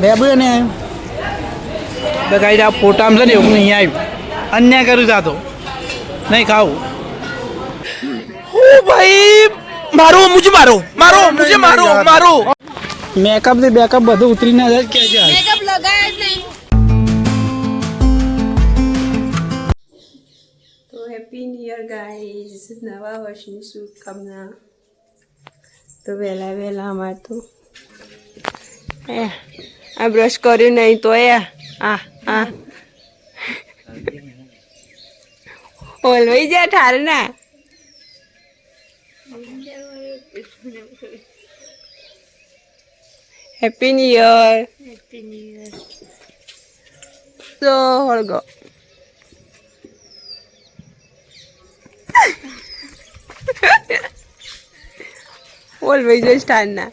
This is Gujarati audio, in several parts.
બે બે ને કાંઈ આ ફોટામાં છે ને એવું નહીં આવ્યું અન્યાય કર્યું જાતો નહીં ખાવું ભાઈ મારો મુજે મારો મારો મુજે મારો મારો મેકઅપ ને બેકઅપ બધું ઉતરી ના જાય કે જાય મેકઅપ લગાય જ નહીં તો હેપી ન્યુ યર ગાઈઝ નવા વર્ષની શુભકામના તો વહેલા વહેલા અમાર તો આ બ્રશ કર્યું નહીં તો એ આ આ ઓલવાઈ જા ઠાર ના હેપી ન્યુ યર તો હળગો ઓલ ભાઈ જો સ્ટાર ના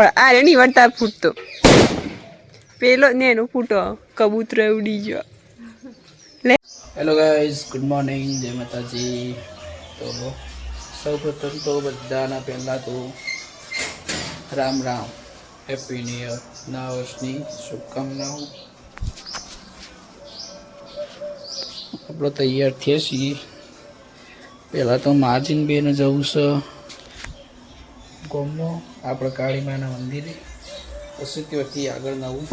અરે નહીં વળતા ફૂટતો. પેલો ને એનો ફૂટો, કબૂતર ઉડી ગયો. હેલો ગાઈઝ ગુડ મોર્નિંગ જય માતાજી. તો સૌ પ્રથમ તો બધાના પહેલાં તો Ram Ram happy new year નવા વર્ષની શુભકામનાઓ. આપણો તૈયાર થઈએ છીએ. પહેલાં તો માર્જિન બેને જવું છે. ગોમમાં આપણે કાળીમાના મંદિરે. પછી ત્યાંથી આગળ નવું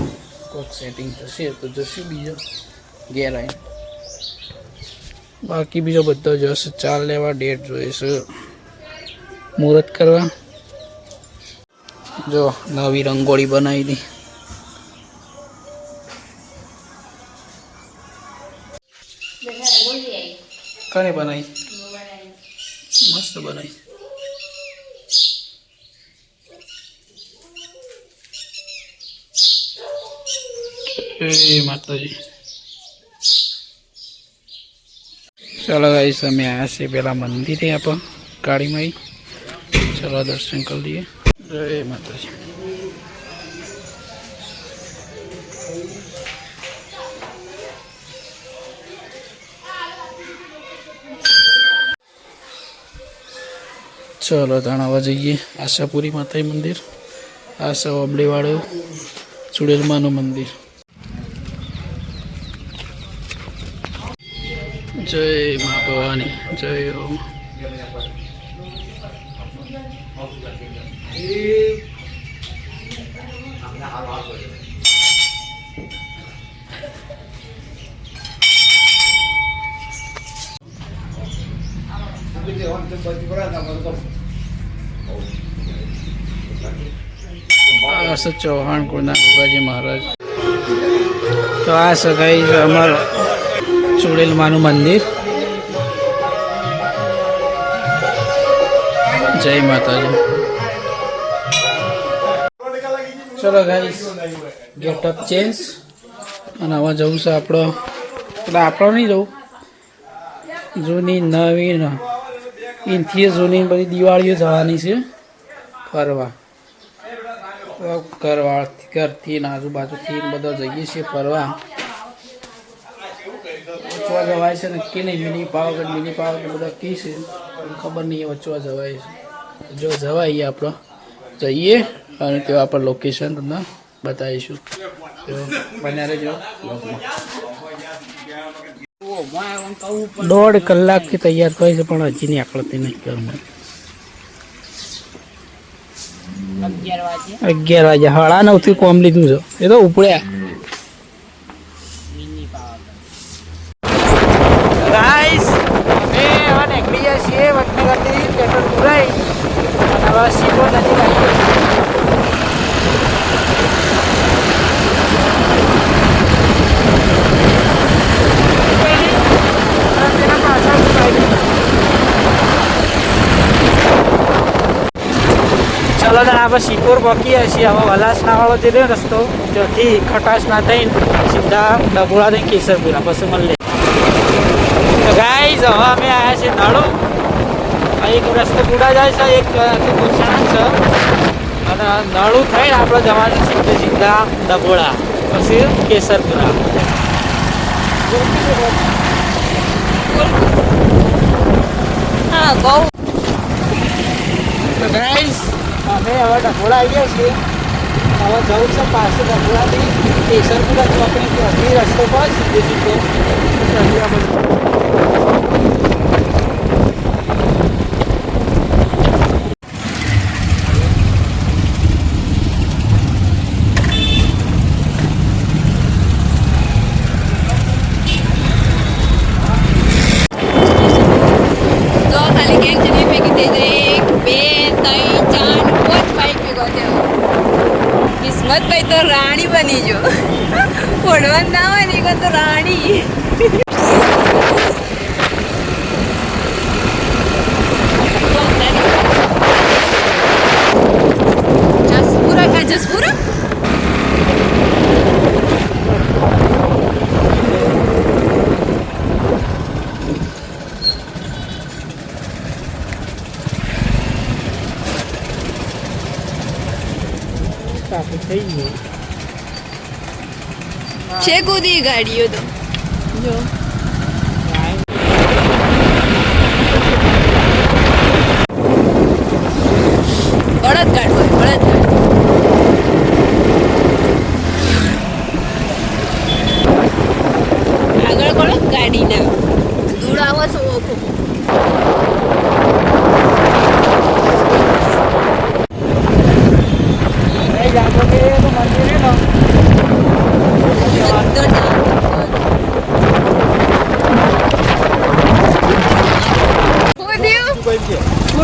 કોઈક સેટિંગ થશે તો જશું બીજો ઘેર આવીને બાકી બીજો બધો જશે ચાલ લેવા ડેટ જોઈશું મુહૂર્ત કરવા. જો નવી રંગોળી બનાવી દી. કને બનાવી? મસ્ત બનાવી. માતાજી. ચાલો ગાઈસ અમે આવ્યા છીએ પેલા મંદિરે આપણે, કાળીમાઈ. ચલો દર્શન કરી લઈએ. જય માતાજી. ચલો તણાવા જઈએ. આશાપુરી માતાજી મંદિર, આશા ઓબડીવાળું ચુડેલમાનું મંદિર. જય મા ભવાની જય ઓમ. ચૌહાણ કુળના ગોગાજી મહારાજ. તો આ સગાઈ અમારું ચુડેલમાનું મંદિર. જય માતાજી. ચલો ગાઈસ ગેટઅપ ચેન્જ અને હવે જવું છે આપણો, એટલે આપણો નહીં જવું. જૂની નવી ન એનથી જૂની બધી દિવાળીઓ જવાની છે. ફરવા. કરવાથી ઘરથી ને આજુબાજુથી બધા જઈએ છીએ ફરવા. વચવા જવાય છે કે નહીં? મિની પાવાગઢ મિની પાવાગઢ બધા કી છે. ખબર નહીં એ વચવા જવાય છે. જો જવાય આપણો. જઈએ અને તેઓ આપણે લોકેશન તમને બતાવીશું. બન્યા રહેજો. દોઢ કલાકથી તૈયાર થાય છે, પણ હજી ની આકળતી નહીં ઘરમાં અગિયાર વાગે હળા નવથી કોમ લીધું છે. એ તો ઉપડ્યા ગાઈસ અમે હવે નીકળી ગયા છીએ વડનગરથી પેટ્રોલ પુરાઈ અને હવે સીટો નજીક આવી ગઈ ચલો તો આપણે હશે. છીએ હવે વલાસના વાળો જે રહ્યો રસ્તો ત્યાંથી ખટાશ ના થઈને સીધા ડબોળા થઈને કેસરપુરા પછી મળે તો ગાઈઝ હવે અમે આવ્યા છીએ નાળો. એક રસ્તો બુડા જાય છે એક નુકસાન છે. અને નાળું થઈને આપણે જવાનું સીધે સીધા ડબોળા પછી કેસરપુરા. બહુ. તો ગાઈસ અમે હવે ડભોળા આવીએ છીએ. હવે જવું છે પાસે ડભોળાથી કેસરપુરા ચોકડીથી અઢી રસ્તો પર સીધે સીધો તો અહીં આ બધું તો ખાલી કેમ છે નહીં ફેંકી દેજે એક બે ત્રણ ચાર પાંચ બાઈક ભેગો થયો કિસ્મતભાઈ તો રાણી બની જો. ફોડવાનું ના હોય ને એક તો રાણી. ગાડીઓ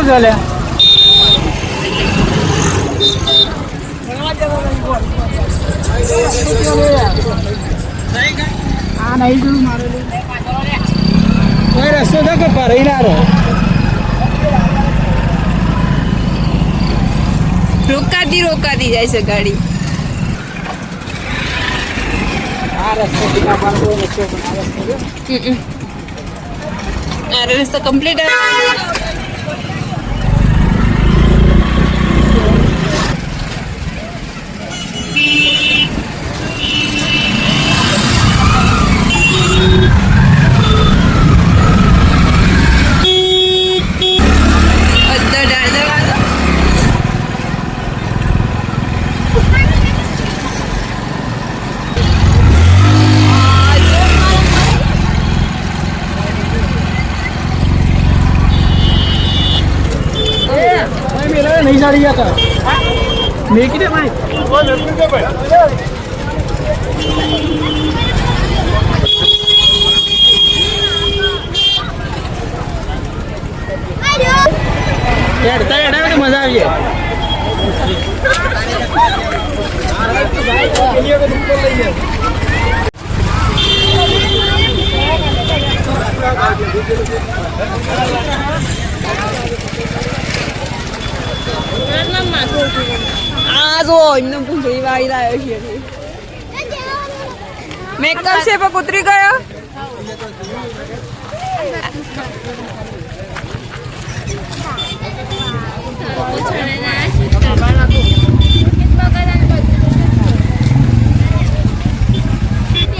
શું ચાલે આ નહીં જોયું મારેલું કોઈ રસ્તો છે કે ભરાઈ ના રહો રોકાતી રોકાતી જાય છે ગાડી આ રસ્તો કમ્પ્લીટ બધો ડાળ દવાનો ભાઈ મેલા નહીં સારી ગયા તા મેકી દે ભાઈ હેડતા હેડા તો મજા આવી જાય આ જો એમને પૂંછડી વાળી લાવ્યો છે મેકઅપ છે પણ કૂતરી ગયો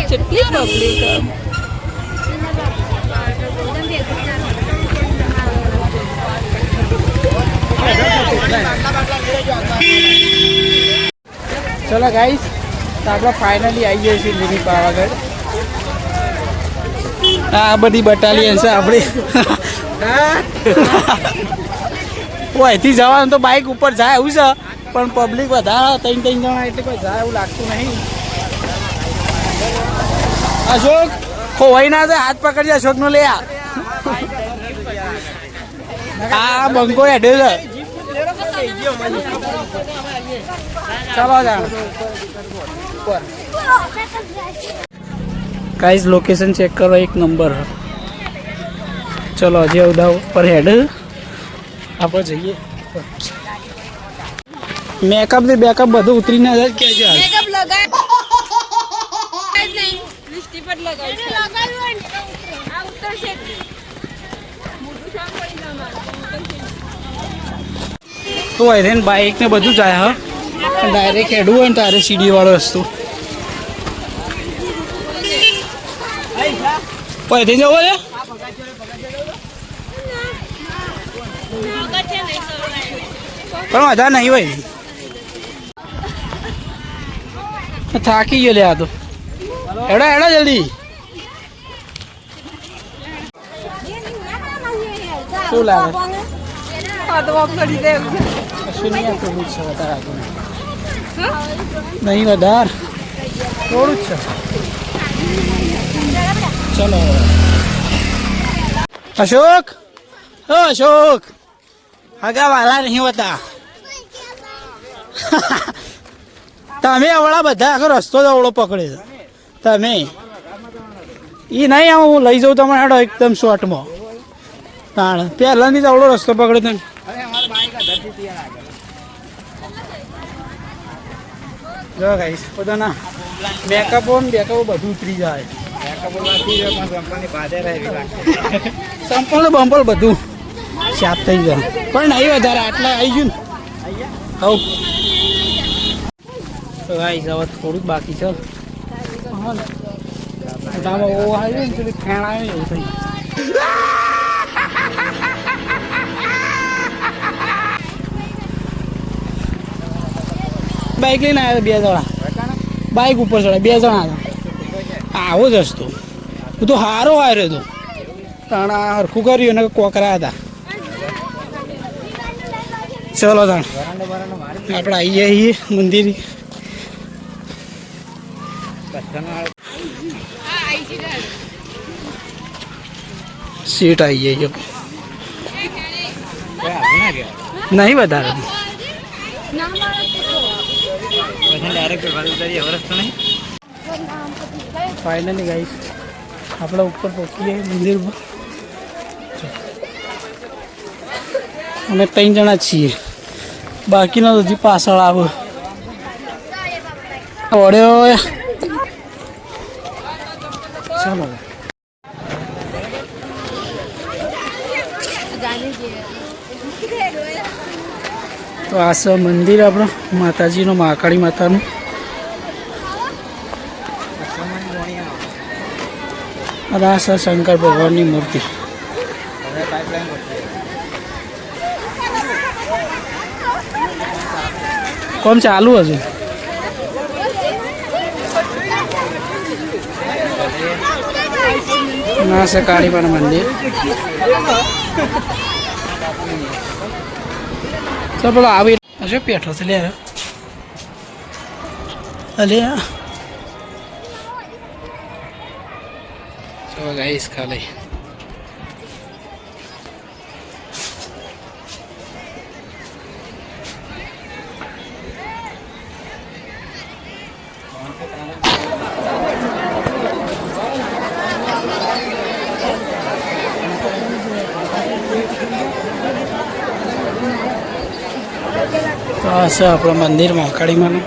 કેટલી પબ્લિક ચલો ગાઈસ તો આપણે ફાઇનલી આવી જઈએ છીએ લીલી પાવાગઢ. આ બધી બટાલિયન છે આપણી. અહીંથી જવાનું તો બાઇક ઉપર જાય એવું છે પણ પબ્લિક વધારે ત્રણ ત્રણ જણા એટલે કોઈ જાય એવું લાગતું નહીં. અશોક ખોવાઈ ના જાય હાથ પકડી અશોક નો લે આ. બંકો હેડ્યો છે. ચાલો જા ગાઈસ લોકેશન ચેક કરો એક નંબર ચલો હજી ઉદાવ પર હેડ આપણે જઈએ. મેકઅપ ને બેકઅપ બધું ઉતરી ના જાય કે જાય? મેકઅપ લગાય નહીં લિસ્ટી પર લગાય છે આ ઉતરશે જ નહીં. મોટું શાક પડી જાય મારું. તો એને બાઇક ને બધું જાય હા. ડાયરેક્ટ હેડવું હોય ને તારે સીડી વાળો રસ્તો અહીંથી જવો છે પણ વધારે નહીં હોય. થાકી ગયો લે આ તો. એડા એડા જલ્દી. શું લાગે? કશું નહીં છે વધારે આગળ. નહીં વધાર? થોડું જ છે. ચલો. અશોક? હો અશોક. હગા વાલા નહીં હોતા. તમે અવળા બધા આખો રસ્તો જ અવળો પકડે છે. તમે. એ નહીં હું લઈ જાઉં તમારા એકદમ શોર્ટમાં. તાણ પહેલાંની જ અવળો રસ્તો પકડે તમે જો ગાઈસ પોતાના મેકઅપ ને બેકઅપ બધું ઉતરી જાય. સંપલ ને બંપલ બધું સાફ થઈ જાય પણ નહીં વધારે, આટલા આવી ગયું ને. હવ તો ગાઈસ હવે થોડુંક બાકી છે. આવ્યું ને. ફેણ આવે એવું થઈ બાઈક લઈને આવ્યા બે જણા. બાઈક ઉપર ચડે બે જણા આવો જ રસ્તો. હું તો હારો આવ્યો હતો. તાણા હરખું કર્યું ને કોકરા હતા. ચલો તાણ. આપણે આવીએ છીએ મંદિર. સીટ આવી જાય નહીં વધારે. ફાઇનલી ગાઈસ આપણે ઉપર પહોંચીએ મંદિર પર અમે ત્રણ જણા છીએ. બાકીનો હજી પાછળ આવે. ઓડ્યો ચાલો. તો આ મંદિર આપણું, માતાજીનું, મહાકાળી માતાનું. અને શંકર ભગવાનની મૂર્તિ. કોમ ચાલુ હજુ? ના છે કાળીમાનું મંદિર. પેલો આવી હશે પેઠો છે લે અલે ચલો ગાઈસ ખાલી. તો આ છે આપણું મંદિરમાં કાળીમાનું.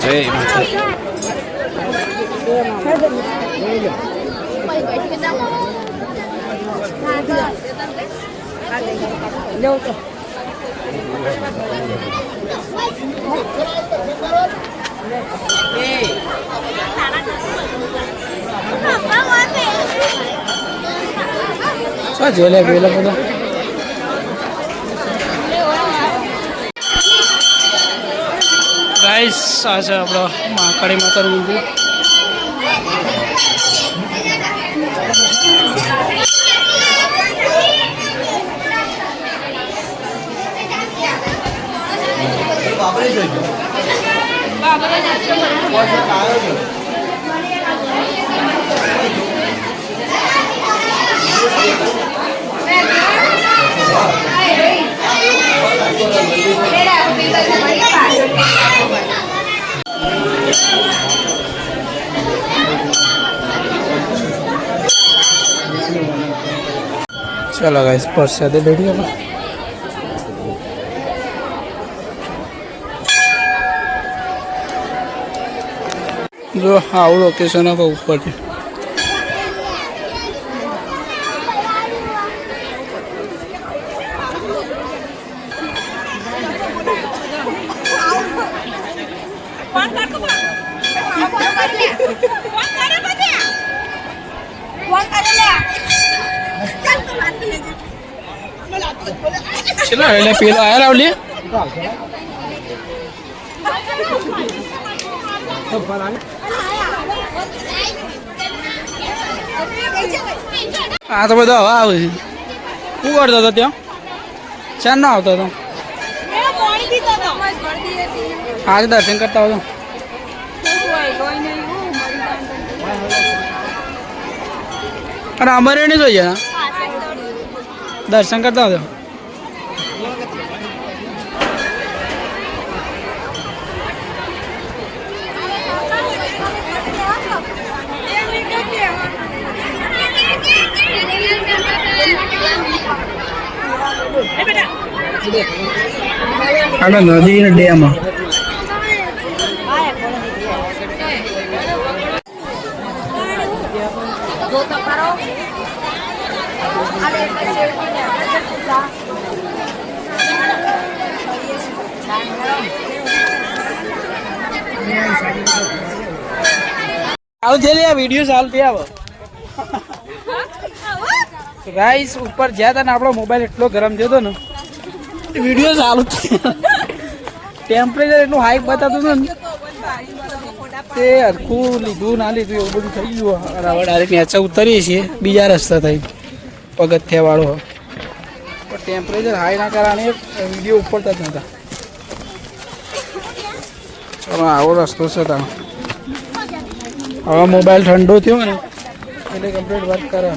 જય માતા શું જેલે પેલા બધા? ગાઈસ આ છે આપણો મહાકાળી માતાનું મંદિર. ચલો ગાઈસ પ્રસાદે બેઠી આપણે જો આવું લોકેશન આપણે ઉપરથી ચલો એટલે પેલો આયા રાવલી? હા તો બધો હવે આવે શું કરતો હતો ત્યાં? ચાર ના આવતો હતો. આજે દર્શન કરતા હતો અને અમારે નહીં જોઈએ ને દર્શન કરતા હતો અને નદી ને ડેમ છે લે વીડિયો ચાલતી આવો. ગાઈસ ઉપર જ્યાં હતા ને આપણો મોબાઈલ એટલો ગરમ થયો ને વીડિયો ચાલુ ટેમ્પરેચર એટલું હાઈક બતાતું ને તે હરખું લીધું ના લીધું એવું બધું થઈ ગયું. હવે ડાયરેક્ટ નીચે ઉતરીએ છીએ બીજા રસ્તા થઈ. પગથિયા વાળો. પણ ટેમ્પરેચર હાઈ ના કારણે વીડિયો ઉપડતા જ નહોતા ચલો આવો રસ્તો છે તારો. હવે મોબાઈલ ઠંડો થયો ને, એટલે કમ્પ્લીટ વર્ક કરે.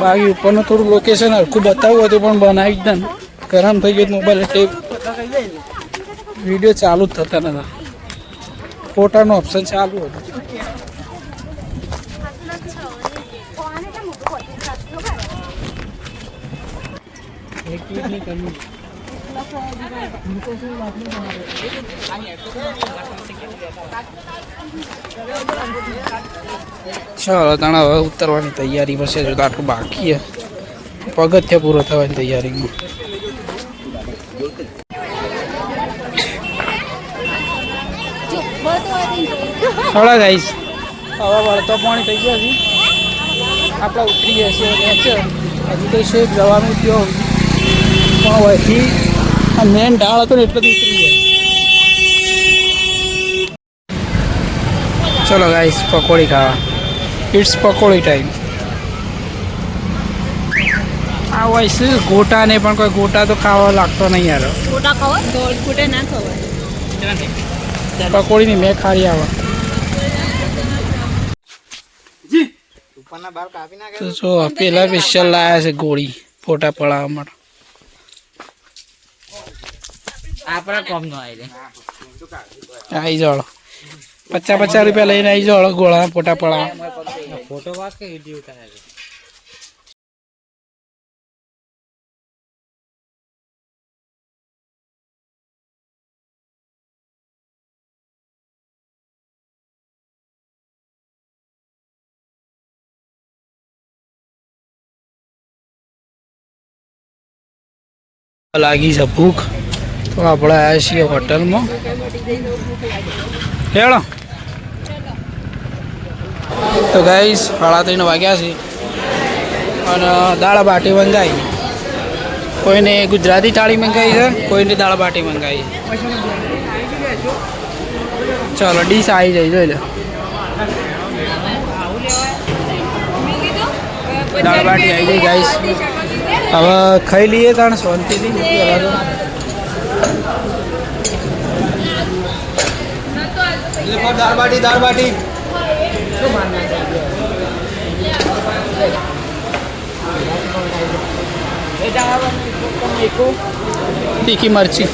બાકી ઉપરનું થોડું લોકેશન હરખું બતાવવું હતું, પણ બનાવી જ ને ગરમ થઈ ગયું મોબાઈલ એટલે વીડિયો ચાલુ જ થતા નતા. ફોટાનું ઓપ્શન ચાલુ હતું. ચાલો તાણે હવે ઉતરવાની તૈયારી બસે જો આટલું બાકી છે. પગથિયા પૂરો થવાની તૈયારીમાં. થોડા ગાઈશ હવે વળતો પાણી થઈ ગયો છે. આપણે ઉતરી ગયા નીચે હજુ તો શેક જવાનું થયો પણ વહીથી મેન ઢાળ હતો ને એટલે ઉતરી ગયા. ચલો ગાઈસ પકોડી ખાવા ઇટ્સ પકોડી ટાઈમ આ હોય શું ગોટા ને પણ કોઈ ગોટા તો ખાવા લાગતો નહીં યાર ગોટા ગોળ ફૂટે ના ખબર પકોડી ની મેં ખારી આવે। તો જો પેલા સ્પેશિયલ લાયા છે ગોળી ફોટા પડાવવા માટે। આપણા કોમ નો આવી આવી જાઓ પચાસ પચાસ રૂપિયા લઈને આવી જાઓ ગોળા ફોટા પડાવવા ફોટો વાત કે વીડિયો ઉતારે લાગી છે ભૂખ. તો આપણે આવ્યા છીએ હોટલમાં. હેડો. તો ગાઈસ સાડા ત્રણ વાગ્યા છે. અને દાળ બાટી મંગાવી કોઈને ગુજરાતી થાળી મંગાવી છે, કોઈને દાળ બાટી મંગાવી ચલો ડીશ આવી જાય, જોઈ લો. દાળ બાટી આવી ગઈ ગાઈસ હવે ખાઈ લઈએ તાણ, શાંતિથી. દાળ બાટી દાળ બાટી. તીખી મરચી.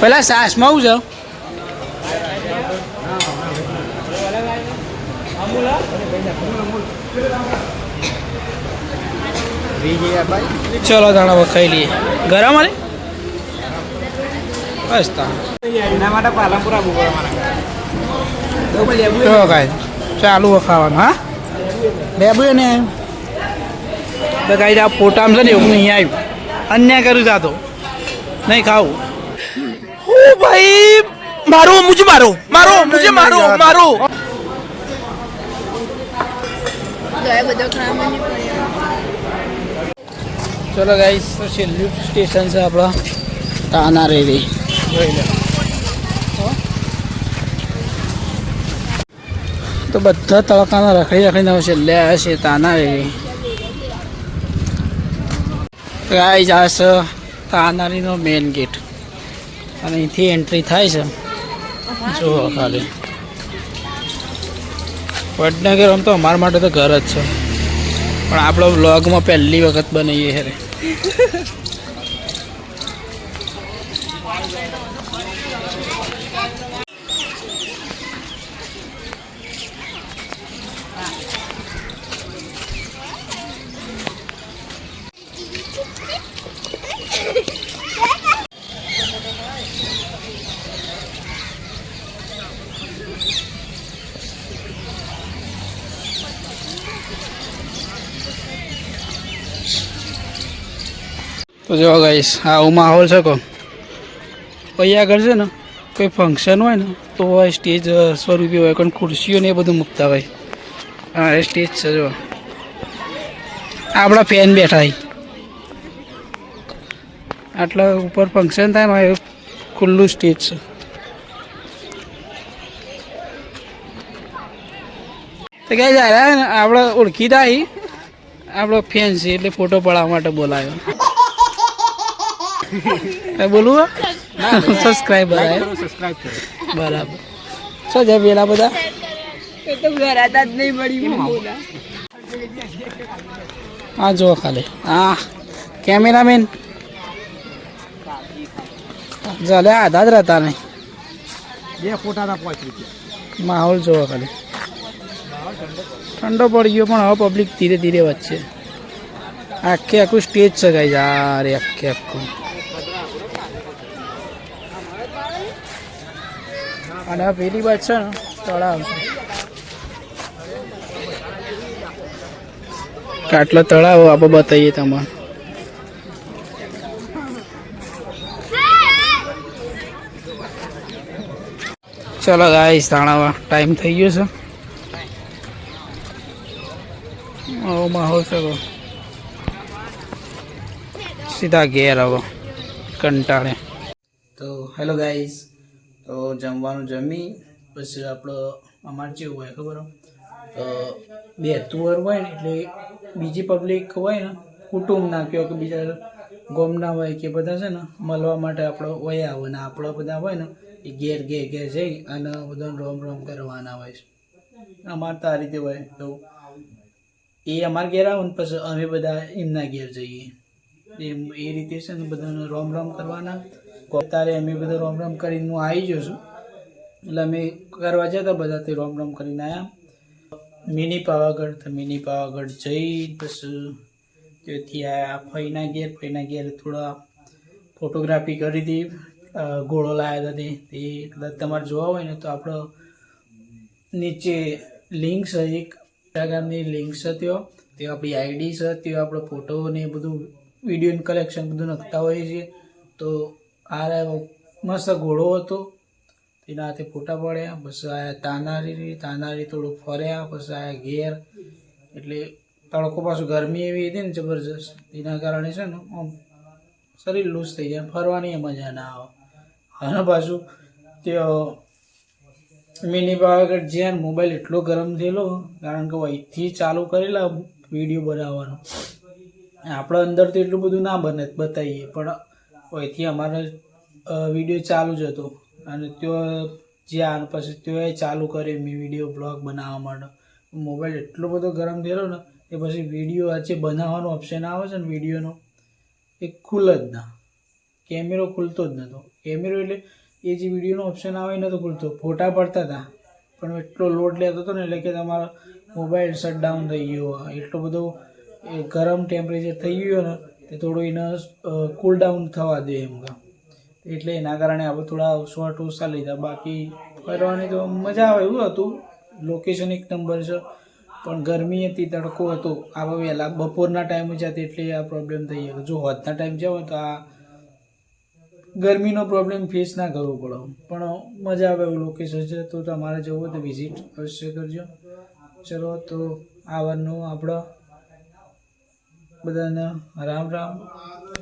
પેલા સાસમાં આવું છે. ચલો દાણા વખાઈ લઈએ. ગરમ અરે બસ તા એના માટે પાલનપુરા મારા તો કાંઈ. ચાલુ ખાવાનું હા? બે ભાઈ ને બગાઈ આ ફોટામ છે ને હું અહીંયા આવ્યું. અન્યાય કર્યું જાતો નહીં ખાવું. હું ભાઈ મારો મુજે મારો મારો મુજે મારો મારો. ચલો ગાઈસ તો છેલ્લું સ્ટેશન છે આપણા. તાના રેવી જોઈ લે. તો બધા તડકાના રખડી રખડીને આવશે. લે છે તાના રેવી ગાઈસ આ છે તાનારીનો મેઇન ગેટ અને અહીંથી એન્ટ્રી થાય છે. જુઓ ખાલી. વડનગર આમ તો અમારા માટે તો ઘર જ છે. પણ આપણો વ્લોગમાં પહેલી વખત બનાવીએ છે. તો જો ગાઈસ આવું માહોલ છે કહો અહીંયા આગળ છે ને, કોઈ ફંક્શન હોય ને, તો સ્ટેજ સ્વરૂપે હોય પણ ખુરશીઓ ને એ બધું મૂકતા હોય. હા, એ સ્ટેજ છે જો. આપણા ફેન બેઠા આટલા ઉપર ફંક્શન થાય ને ખુલ્લું સ્ટેજ છે. તો ક્યાં જાય આપણે ઓળખીતા આપણો ફેન છે, એટલે ફોટો પડાવવા માટે બોલાયો. કઈ સબસ્ક્રાઇબ સબસ્ક્રાઇબ કરો બરાબર. શું છે પેલા બધા? એ તો ઘરાતા જ નહીં મળી હા જો ખાલી. હા. કેમેરામેન? જલે આધા જ રહેતા નહીં. બે ફોટાના પાંચ રૂપિયા. માહોલ જોવો ખાલી. ઠંડો પડી ગયો પણ હવે પબ્લિક ધીરે ધીરે વધશે. આખે આખું સ્ટેજ છે ગાઈ યાર આખે આખું. અને પેલી બાજ છે ને તળાવ છે. આટલો તળાવ આપણે બતાવીએ તમારે ચલો ગાઈસ તાણાવા ટાઈમ થઈ ગયો છે. આવો માહોલ છે. સીધા ઘેર આવો કંટાળે. તો હેલો ગાઈસ તો જમવાનું જમી, પછી આપણો અમારે જેવું હોય, ખબર? તો બે તુવર હોય ને એટલે બીજી પબ્લિક હોય ને કુટુંબના કહો કે બીજા ગોમના હોય કે બધા છે ને, મળવા માટે આપણો વયા આવે ને આપણા બધા હોય ને, એ ઘેર ઘેર ઘેર જઈ અને બધા રોમ રોમ કરવાના હોય છે. અમારે તો આ રીતે હોય, તો એ અમારા ઘેર આવે ને, પછી અમે બધા એમના ઘેર જઈએ. એમ, એ રીતે છે ને બધાને રોમ રોમ કરવાના. અત્યારે અમે બધા રોમ રોમ કરીને હું આવી છું. એટલે અમે કરવા જતા બધા તે રોમ રોમ કરીને આવ્યા મિની પાવાગઢ, તો મિની પાવાગઢ જઈ પછી ત્યાંથી આવ્યા ફઈના ઘેર ફઈના ઘેર થોડા ફોટોગ્રાફી કરી હતી ઘોડો લાવ્યા હતા તે. કદાચ તમારે જોવા હોય ને તો આપણો નીચે લિંક છે એક. ઇન્સ્ટાગ્રામની લિંક છે ત્યો. તે આપણી આઈડી છે તે આપણો ફોટો ને બધું વીડિયો કલેક્શન બધું નાખતા હોઈએ છીએ. તો આ મસ્ત ઘોડો હતો. તેના હાથે ફોટા પડ્યા પછી આયા તાનારી તાનારી થોડું ફર્યા પછી આયા ઘેર. એટલે તડકો પાછું ગરમી એવી હતી ને જબરજસ્ત. એના કારણે છે ને આમ શરીર લૂઝ થઈ જાય, ફરવાની મજા ના આવે. અને પાછું તે મિની પાવાગઢ જ્યાં મોબાઈલ એટલો ગરમ થયેલો, કારણ કે અહીંથી ચાલુ કરેલા વીડિયો બનાવવાનો. આપણે અંદર તો એટલું બધું ના બને, બતાવીએ. પણ અહીંથી અમારે વીડિયો ચાલુ જ હતો. અને ત્યાં જ્યાં પછી ત્યાં ચાલુ કર્યો મેં વીડિયો બ્લોગ બનાવવા માટે. મોબાઈલ એટલો બધો ગરમ થયેલો ને એ પછી વીડિયો આજે બનાવવાનો ઓપ્શન આવે છે ને વિડીયોનો એ ખુલ જ ના. કેમેરો ખુલતો જ નહોતો કેમેરો એટલે એ જે વિડીયોનો ઓપ્શન આવે એ નહોતો ખુલતો. ફોટા પડતા હતા પણ એટલો લોડ લેતો હતો ને એટલે કે તમારો મોબાઈલ શટડાઉન થઈ ગયો. એટલો બધો ગરમ ટેમ્પરેચર થઈ ગયું ને તે થોડું એને કુલ ડાઉન થવા દે એમ કામ એટલે એના કારણે આપણે થોડા શોર્ટ ઓછા લીધા. બાકી ફરવાની તો મજા આવે, એવું હતું. લોકેશન એક નંબર છે. પણ ગરમી હતી, તડકો હતો. આવા વહેલા બપોરના ટાઈમે જતી એટલે આ પ્રોબ્લેમ થઈ ગયો. જો હોતના ટાઈમ જાવ તો આ ગરમીનો પ્રોબ્લેમ ફેસ ના કરવો પડે પણ મજા આવે એવું લોકેશન છે. તો તમારે જવું હોય તો વિઝિટ અવશ્ય કરજો. ચલો, તો આવવાનું આપણો બધાને રામ રામ.